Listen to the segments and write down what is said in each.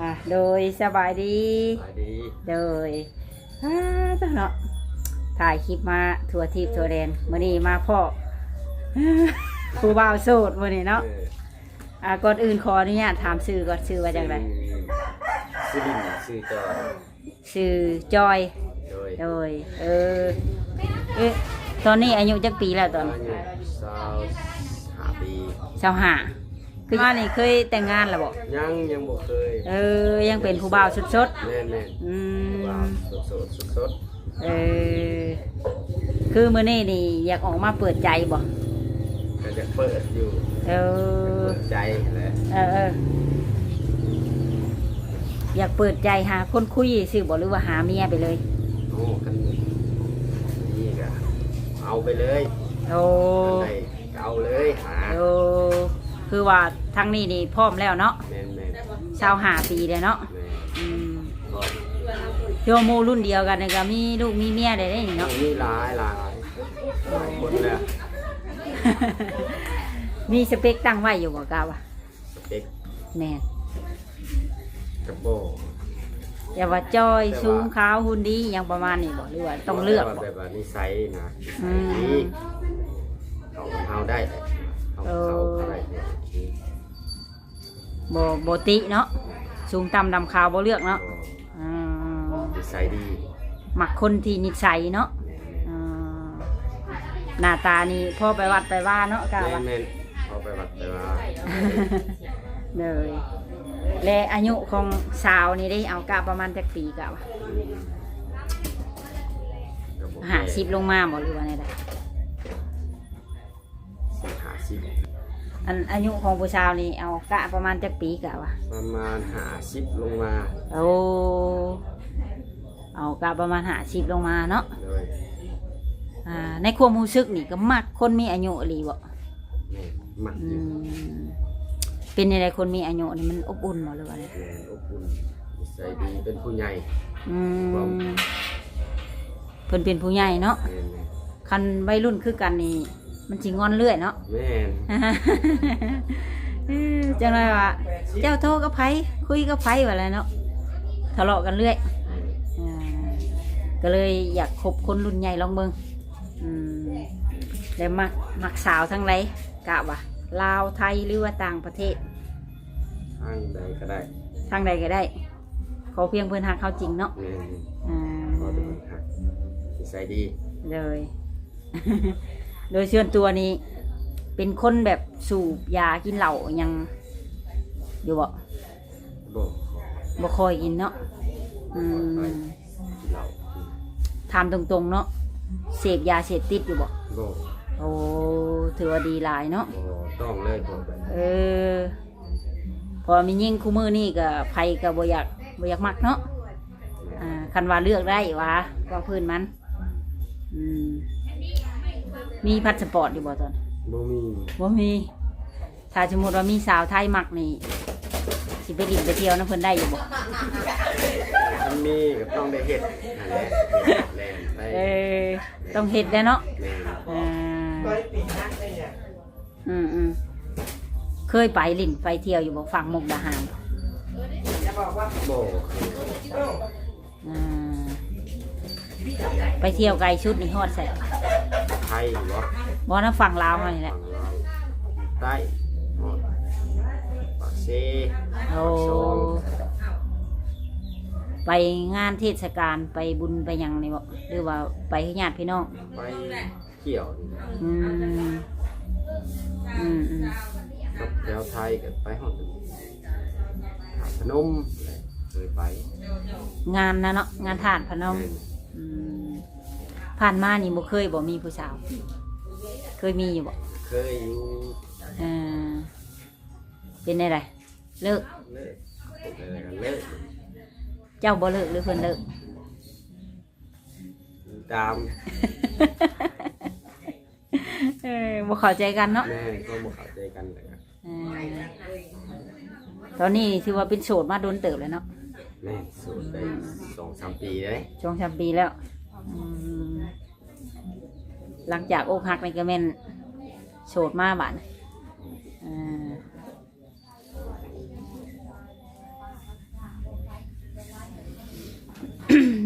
อะโดยสบายดี สวัสดีโดยอ่าจ้ะเนาะถ่ายคลิปมาทัวร์ทิพย์ทัวร์แดนมื่อนี้มาพ่อ ผู้บ่าวโสดมื่อนี้เนาะเอออะก่อนอื่นขออนุญาตถามชื่อก่อนชื่อว่าจังไรชื่อดินชื่อจอยชื่อจอย โดยโดยเออเอ๊ะตอนนี้อายุจักปีแล้วตอนอายุสาวห้าปีสาวหา คือว่านี่เคยแต่งงานแล้วบอกยังยังบ่เคยเออ ยังเป็นผู้บ่าวสดแน่นแน่นๆอืว่ามสดสดสดสดเออ คือมื่อนี้นี่อยากออกมาเปิดใจบ่ก็จะเปิดอยู่เออ เปิดใจแหละเออเออ อยากเปิดใจหาคนคุยสิบ่หรือว่าหาเมียไปเลย โอ้กันนี่ก็เอาไปเลยโอ้ อันไหนก็เอาเลยหา โอ้ คือว่าทั้งนี้นี่พร้อมแล้วเนาะแม่นแม่นชาวหาปีเลยเนาะแม่นอืมก็โยโมรุ่นเดียวกันนี่ก็มีลูกมีเมียได้ได้นี่เนาะ มีหลายหลายหลายคนแล้วมีสเปคตั้งไว้อยู่บ่กาวะสเปกแม่นกระโบอย่าว่าจอยสูงขาวหุ่นดีหยังประมาณนี้บ่หรือว่าต้องเลือกบ่ แบบว่านิสัยนะนิอืสัยมดีเขาเอาได้เขาเอเขา บ่บ่ติเนาะสูงต่ำดำขาวบ่เลือกเนาะอืมนิสัยดีมักคนที่นิสัยเนาะแม่นอ่าหน้าตานี่พ่อไปวัดไปว่าเนาะกะแม่ว่านแม่นเขาไปวัดไปว่าเลยและอายุของสาวนี่ได้เอากะประมาณจักปีกะวะกระโบหาสิบลงมาบ่หรือว่าไงได้สิบหาสิบ อันอายุของผู้สาวนี่เอากะประมาณจักปีกะวะประมาณหาสิบลงมาโอ้เอากะประมาณหาสิบลงมาเนาะเลยอ่าในความรู้สึกนี่ก็มักคนมีอายุอีหลีบ่แม่นมักอือยู่มเป็นอะไรคนมีอายุนี่มันอบอุ่นบ่หรือว่าไงแม่นอบอุ่นนิสัยดีเป็นผู้ใหญ่อืมเพิ่นเป็นผู้ใหญ่เนาะแม่นแม่นคันวัยรุ่นคือกันนี่ มันสิงอนเรื่อยเนาะ แม่นเออจังไรวะเจ้าโทรกับไผคุยกับไผว่าอะไรเนาะทะเลาะกันเรื่อยอ่าก็เลยอยากคบคนรุ่นใหญ่ลองเบิงอืมแล้วมักมักสาวทั้งไรกะวะลาวไทยหรือว่าต่างประเทศทางใดก็ได้ทางใดก็ได้ขอเพียงเพื่อนหักเขาจริงเนาะแม่นอ่าพอดูครับนิสัยดีเลย โดยส่วนตัวนี้ เป็นคนแบบสูบยากินเหล้ายังอยู่บ่บอกบ่ค่อยกินเนาะอืมเราถามตรงๆเนาะเสพยาเสพติดอยู่บ่บอกโอ้ถือว่าดีหลายเนาะบอกต้องเลยบอกแบบเออ พอมียิ่งคู่มือนี่ก็ไผก็บ่อยากบ่อยากมักเนาะอ่าคันว่าเลือกได้วะว่าพื้นมัน อืม มีพาสปอร์ตอยู่บ่ตอนบ่มีบ่มี ถ้าสมมติว่ามีสาวไทยมักนี่สิไปดินไปเที่ยวนะเพิ่นได้อยู่บ่มันมีก็ต้องได้เห็ดนั่นแหละเฮ็ดแลนไปเออต้องเฮ็ดได้เนาะแม่นอ่าอืมอืมเคยไปลินไปเที่ยวอยู่บ่ฝั่งมุกดาหารบอกอ่าไปเที่ยวไกลชุดนี่ฮอดใส่ ไทยเหรอบ่นะฝั่งลาวมานี่แหละฝั่งเราใต้หอดปากเซโอ้ปากซองไปงานเทศกาลไปบุญไปหยังนี่บ่หรือว่าไปให้ญาติพี่น้องไปเที่ยวนี่นะอืมอืมอืมครับแถวไทยก็ไปหอดหาดพนมเคยไปงานนะเนาะงานทานพนมแม่นอืม ผ่านมานี่บ่เคยบ่มีผู้สาว เคยมีอยู่บ่เคยอยู่เออเป็นไงไรเลิก เลิกอะไรกันเลิกเจ้าบ่เลิกหรือเพิ่นเลิก ตามเออบ่เข้าใจกันเนาะแม่ก็บ่เข้าใจกันเลยครับเออตอนนี้ถือว่าเป็นโสดมาโดนเติบแล้วเนาะแม่สูตรได้สองสามปีเลย ช่วงสามปีแล้วอืม หลังจากอกหักนี่ก็แม่นโสดมาบาดนี้เออ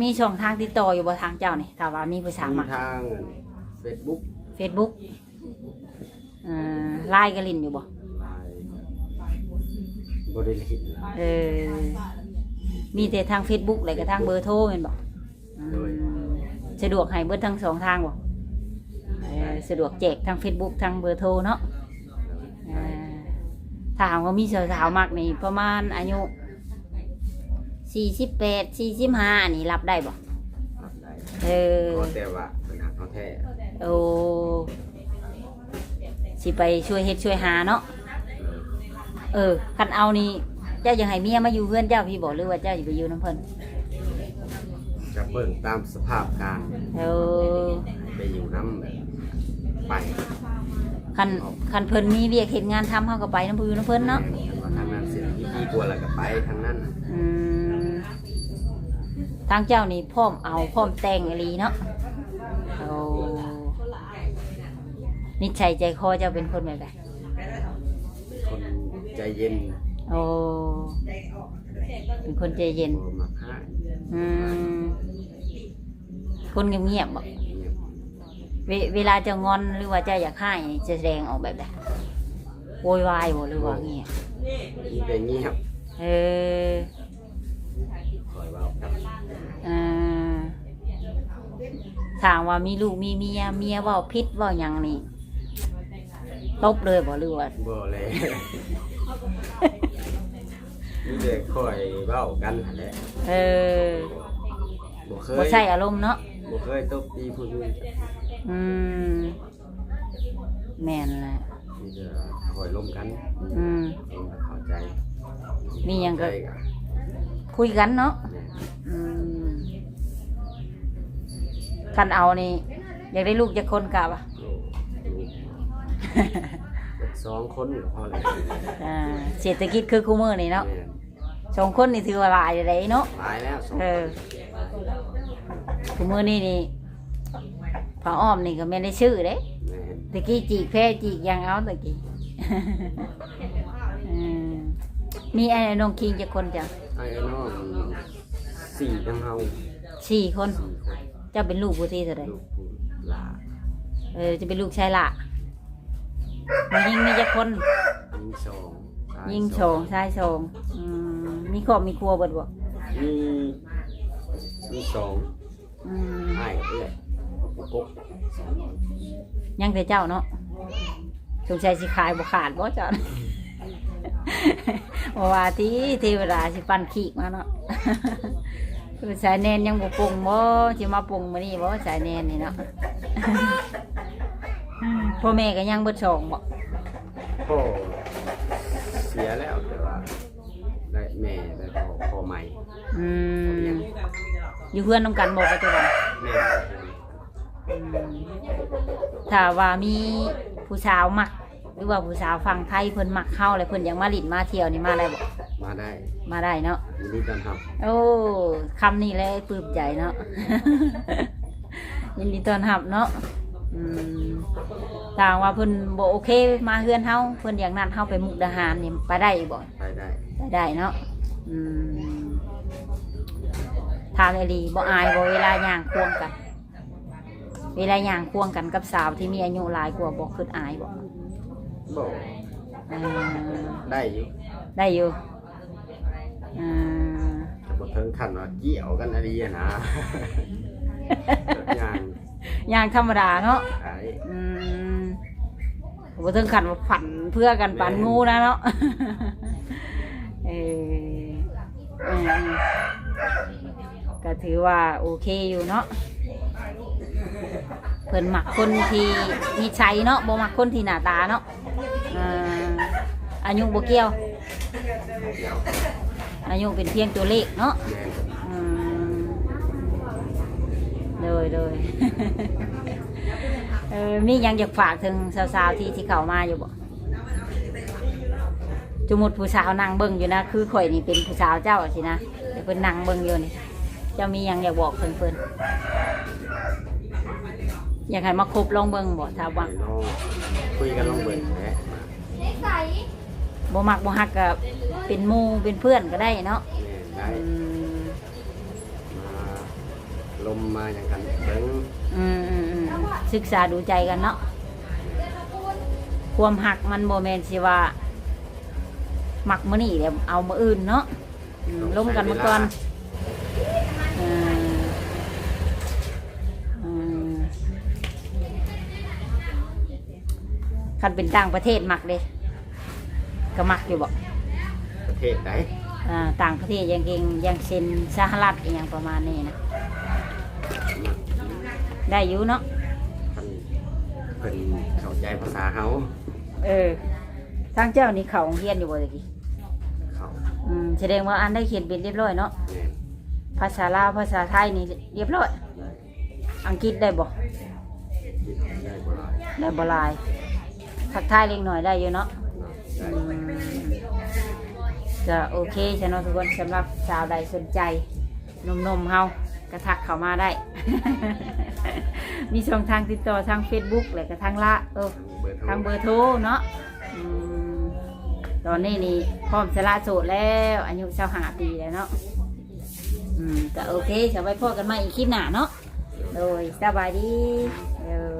มีช่องทางติดต่ออยู่บ่ทางเจ้านี่ถ้าว่ามีผู้สาวมีมักทางเฟซบุ๊ก Facebook เอ่อไลน์ก็ลินอยู่บ่ไลน์บริลิตเออ มีแต่ทาง Facebook แล้วก็ทางเบอร์โทรแม่นบ่อืมสะดวกให้เบิดทั้งสองทางบ่เออ สะดวกแจกทาง Facebook ทางเบอร์โทรเนาะเออถ้าหากว่ามีสาวๆมักนี่ประมาณอายุ48 45นี่รับได้บ่รับได้เออ ก็แต่ว่าเป็นหักเขาแท้โอ้สิไปช่วยเฮ็ดช่วยหาเนาะ เออ คันเอานี่ เจ้าอยากให้เมียมาอยู่เพื่อนเจ้าพี่บอกหรือว่าเจ้าอยู่ไปอยู่น้ำเพิ่นจะเบิ่งตามสภาพการเออไปอยู่น้ำแบบ ไปคันคันเพิ่นมีเวียกเห็นงานทำเฮาก็ไปน้ำผู้อยู่น้ำเพิ่นเนาะว่าทางนั้นเสร็จที่ดีกว่าแล้วก็ไปทางนั้นอืมทางเจ้านี่พร้อมเอาพร้อมแต่งอหลีเนาะโอ้นิสัยใจคอเจ้าเป็นคนแบบไหนคนใจเย็นโอ้เป็นคนใจเย็นบ่มักให้อืมคนเงียบๆบอก เงียบเวเวลาจะงอนหรือว่าจะอยากให้จะแสดงออกแบบไหนโวยวายบ่หรือว่าเงียบมีแต่เงียบเออคอยเว่ากับเออถามว่ามีลูกมีเมียเมียเว่าพิษเว่าหยังนี่ตบเลยบ่หรือว่าบ่เลยมีแต่คอยเว้ากันหั่นแหละเออบ่เคบ่ยใช่อารมณ์เนาะบ่เคยตบตีผู้อื่น อืมแม่นแหละมีแต่คอยล้มกันอืมล้มกันเข้าใจมีหยังก็ ใจกันคุยกันเนาะแม่อืมคันเอานี่อยากได้ลูกจะคนกะวะโอ้ลูกสองคนก็พอแล้วอ่าเศรษฐกิจคือคู่มือนี่เนาะแม่นสองคนนี่ถือว่าหลายเลยเนาะตายแล้วสองเออ คู่มือนี่นี่ พระอ้อมนี่ก็ไม่ได้ชื่อเด้แม่นตะกี้จีกแพ้จีกยังเอาตะกี้อืมมีไอ้น้องคิงจะคนจ้ะไอ้น้องสี่ทั้งเฮาสี่คน สี่คนเจ้าเป็นลูกผู้ที่เท่าไหรลูกผู้หลานเออจะเป็นลูกชายละมันยิงมีจะคน ยิงสองชายิงโฉงชายโฉงอืมมีครอบมีครัวเบิดบ่มีมีสองอืมให้กับเอื้อย กกยังแต่เจ้าเนาะสงสัยสิขายบ่ขาดบ่จ้ะบ่ว่าที่เทวดาสิปันขีกมาเนาะคือสายแนนยังบ่ปรุงบ่สิมาปรุงมื้อนี้บ่สายแนนนี่เนาะพ่อแม่ก็ยังเบิดสองบ่พ่อเสียแล้วแต่ว่าได้แม่ได้พ่อพ่อใหม่อืพ่อมเลี้ยงอยู่เพื่อนนํกันบ่ปัจจุบันแม่อืม ถ้าว่ามีผู้สาวมัก หรือว่าผู้สาวฟังไทยเพิ่นมักเข้าแล้วเพิ่นอยากมาหลินมาเที่ยวนี่มาได้บ่มาได้มาได้เนาะยินดีต้อนรับโอ้คำนี้เลยปลื้มใจเนาะ ยินดีต้อนรับเนาะอืมต่างว่าเพิ่นบ่โอเคมาเฮือนเฮาเพิ่นอยากนัดเฮาไปมุกดาหารนี่ไปได้บ่ไปได้ไปได้เนาะอืมทางไอหลีบ่อายบ่เวลาย่างควงกัน เวลาย่างควงกันกับสาวที่มีอายุหลายกว่าบ่คืออายบ่บอกเออได้อยู่ได้อยู่เออแต่บทเทิงขันว่าเกี่ยวกันอะไรอะนะ อย่างย่างธรรมดาเนาะไอ้อืมบ่ถึงขันว่าฝันเพื่อกันปันงูนะเนาะ เออเออก็ถือว่าโอเคอยู่เนาะ เพิ่นมักคนที่นิสัยเนาะบ่มักคนที่หน้าตาเนาะอ่าอายุบ่เกี่ยว อายุเป็นเพียงตัวเลขเนาะอืมเลยเลยเออมีหยังอยากฝากถึงสาวๆที่ที่เข้ามาอยู่บ่จุมุดผู้สาวนั่งเบิ่งอยู่นะ คือข่อยนี่เป็นผู้สาวเจ้าสินะแต่เพิ่นนั่งเบิ่งอยู่นี่เจ้ามีหยังอยากบอกเพิ่นเพิ่น อยากให้มาคบลองเบิ่งบ่ถ้าว่าไปลองคุยกันลองเบิ่งแหละบ่มักบ่ฮักก็เป็นหมู่เป็นเพื่อนก็ได้เนาะแม่นได้อืมมาลมมาอย่างกันเบิ้งอืมอืมอืมศึกษาดูใจกันเนาะความหักมันโมเมนสิว่ามักมื้อนี้เดี๋ยวเอามื้ออื่นเนาะอืมล้มกันมาก่อนอืมอืม คันเป็นต่างประเทศมักเด้ก็มักอยู่บ่ประเทศไหนอ่าต่างประเทศอยังเก่งอยังเช่นสหรัฐอหย่างประมาณนี้นะได้อยู่เนาะคันเพิ่นเข้าใจภาษาเขาเออทางเจ้านี่เขาโรงเรียนอยู่บ่ตะกี้เขาอืมแสดงว่าอันได้เขียนเป็นเรียบร้อยเนาะแม่นภาษาลาวภาษาไทยนี่เรียบร้อย อังกฤษได้บ่คิดได้บ่หลายได้บ่หลาย ทักทายเล็กหน่อยได้อยู่เนาะได้อืมก็โอเคใช่เนาะทุกคนสำหรับสาวใดสนใจหนมๆเฮากระทักเข้ามาได้ มีช่องทางติดต่อทาง Facebook และก็ทางละเออ เบอร์โทรทางเบอร์โทรเนาะอืมตอนนี้นี่พร้อมสละโสดแล้วอายุเช้าหาปีแล้วเนาะอืมก็โอเคจะไว้พอกันใหมาอีกคลิปหน้าเนาะโดยสบายดีโดย